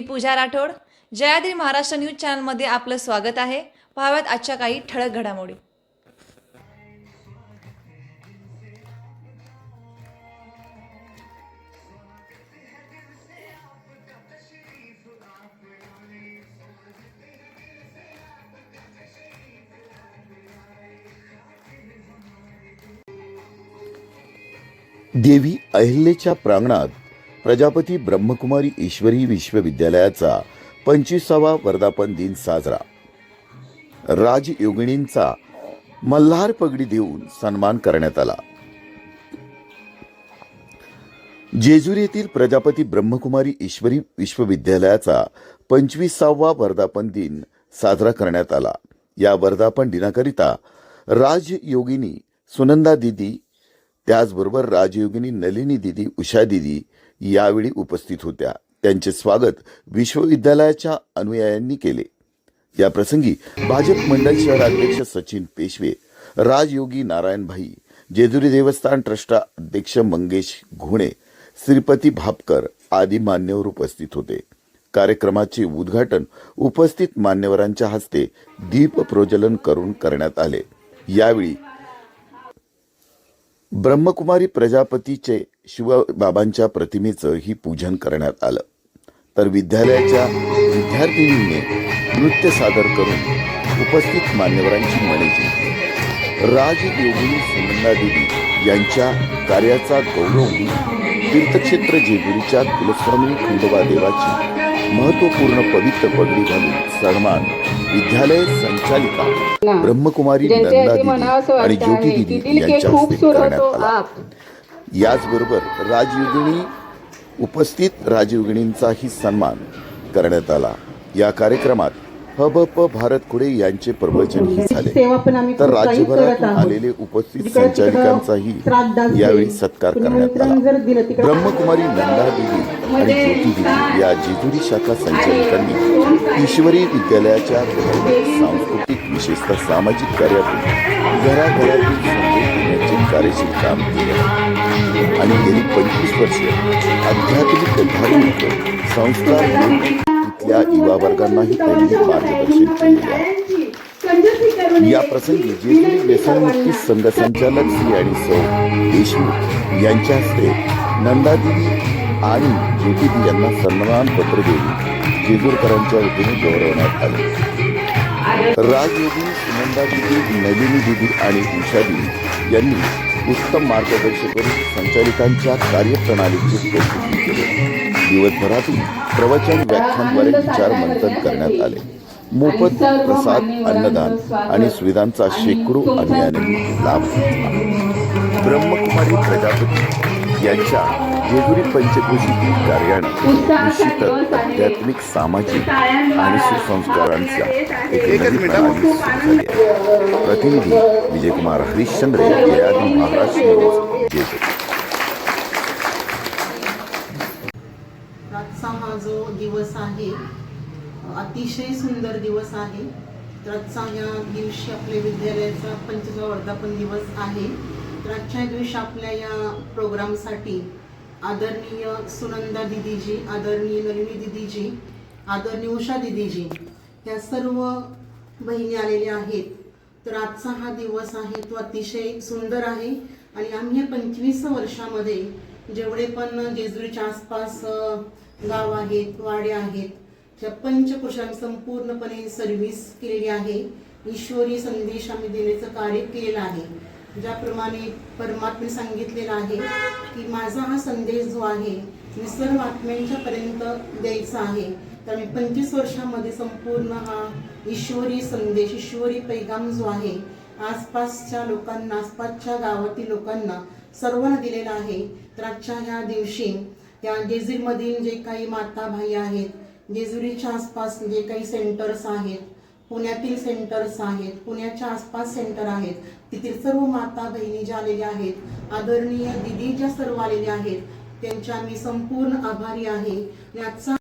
पूजा Rathod. Jayadri Maharashtra news चॅनलमध्ये आपलं स्वागत आहे. पाहाव्यात आजच्या काही ठळक घडामोडी. देवी अहिल्याच्या प्रांगणात प्रजापती ब्रह्मकुमारी ईश्वरी विश्वविद्यालयाचा पंचवीसावा वर्धापन दिन साजरा. राजयोगिनींचा मल्हार पगडी देऊन सन्मान करण्यात आला. जेजुरी येथील प्रजापती ब्रह्मकुमारी ईश्वरी विश्वविद्यालयाचा पंचवीसावा वर्धापन दिन साजरा करण्यात आला. या वर्धापन दिनाकरिता राजयोगिनी सुनंदा दिदी त्याचबरोबर राजयोगिनी नलिनी दिदी उषा दिदी यावेळी उपस्थित होत्या. त्यांचे स्वागत विश्वविद्यालयाच्या अनुयायांनी केले. या प्रसंगी भाजप मंडळ शहराध्यक्ष सचिन पेशवे राजयोगी नारायणभाई जेजुरी देवस्थान ट्रस्ट अध्यक्ष मंगेश घोणे श्रीपती भापकर आदी मान्यवर उपस्थित होते. कार्यक्रमाचे उद्घाटन उपस्थित मान्यवरांच्या हस्ते दीप प्रज्वलन करून करण्यात आले. यावेळी ब्रह्मकुमारी प्रजापतीचे शिवबाबांच्या प्रतिमेचं ही पूजन करण्यात आलं. तर विद्यालयाच्या विद्यार्थिनींनी नृत्य सादर करून उपस्थित मान्यवरांची मने जिंकली. राजयोगिनी सुनंदा देवी यांच्या कार्याचा गौरव तीर्थक्षेत्र जेजुरीच्या कुलस्वामी खंडोबा देवाची महत्त्वपूर्ण पवित्र पगडी घालून सन्मान विद्यालय संचालिका ब्रह्मकुमारी नंदा दिदी आणि ज्योती दिदी यांच्या हस्ते खूबसूरत करण्यात हो आला. आप याचबरोबर राजयोगिनी उपस्थित राजयोगिनींचाही सन्मान करण्यात आला. या कार्यक्रमात हबप भारत खुडे यांचे प्रवचनही झाले. सेवा पण आम्ही तर राज्यभरातून. आलेले उपस्थित संचालिकांचाही यावेळी सत्कार करण्यात आला. ब्रह्मकुमारी नंदा देवी आणि ज्योती देवी या जेजुरी शाखा संचालिकांनी ईश्वरी विद्यालयाच्या सांस्कृतिक विशेषतः सामाजिक कार्यातून घराघरातील देण्याचे कार्यशील काम केले. आणि गेली पंचवीस वर्ष आध्यात्मिक धार्मिक संस्कार इथल्या युवा वर्गांनाही त्यांनी मार्गदर्शन केलेले आहे. या प्रसंगी जेजुरी व्यसनमुक्ती संघ संचालक श्री आणि सौ देशमुख यांच्या हस्ते नंदादेवी आणि ज्योतिदी यांना सन्मानपत्र देऊन जेजूरकरांच्या वतीने गौरवण्यात आले. राजयोगी सुनंदा दिदी नलिनी दिदी आणि उषादी यांनी उत्तम मार्गदर्शन करून संचालिकांच्या कार्यप्रणालीचे कौतुक केले. दिवसभरातून प्रवचन व्याख्यानद्वारे विचार मंथन करण्यात आले. मोफत प्रसाद अन्नदान आणि सुविधांचा शेकडो अन्यायांनी लाभ ब्रह्मकुमारी प्रजापती यांच्या जेजुरी पंचक्रोशीतील कार्यानं निश्चितच आध्यात्मिक सामाजिक आणि सुसंस्कारांच्या एक नवी प्रणाली सुरू झाली आहे. प्रतिनिधी विजयकुमार हरिश्चंद्र यादी महाराष्ट्र न्यूज जेजुरी आजचा हा जो दिवस आहे अतिशय सुंदर दिवस आहे. तर आजचा या दिवशी आपल्या विद्यालयाचा पंचवीसवा वर्धापन दिवस आहे. रातच्या आजच्या दिवशी आपल्या या प्रोग्रामसाठी आदरणीय सुनंदा दिदीजी आदरणीय नलिनी दिदीजी आदरणीय उषा दिदीजी ह्या सर्व बहिणी आलेल्या आहेत. तर आजचा हा दिवस आहे तो अतिशय सुंदर आहे आणि आम्ही या पंचवीस वर्षामध्ये जेवढे पण जेजुरीच्या आसपास गाव आहेत वाडे आहेत त्या पंचकृषांनी संपूर्णपणे सर्व्हिस केलेली आहे. ईश्वरी संदेश आम्ही देण्याचं कार्य केलेलं आहे. ज्याप्रमाणे परमात्मे सांगितलेलं आहे की माझा हा संदेश जो आहे मी सर्व आत्म्यांच्या पर्यंत द्यायचा आहे. तर मी पंचवीस वर्षामध्ये संपूर्ण हा ईश्वरी संदेश ईश्वरी पैगाम जो आहे आसपासच्या लोकांना आसपासच्या गावातील लोकांना सर्वांना दिलेला आहे. तर आजच्या ह्या दिवशी त्या जेजुरीमधील जे काही माता भाई आहेत जेजुरीच्या आसपास जे काही सेंटर्स आहेत पुण्यातील सेंटर्स आहेत पुण्याच्या आसपास सेंटर आहेत. तिथील सर्व माता बहिणी ज्या आलेल्या आहेत आदरणीय दिदी ज्या सर्व आलेल्या आहेत त्यांच्या मी संपूर्ण आभारी आहे. याचा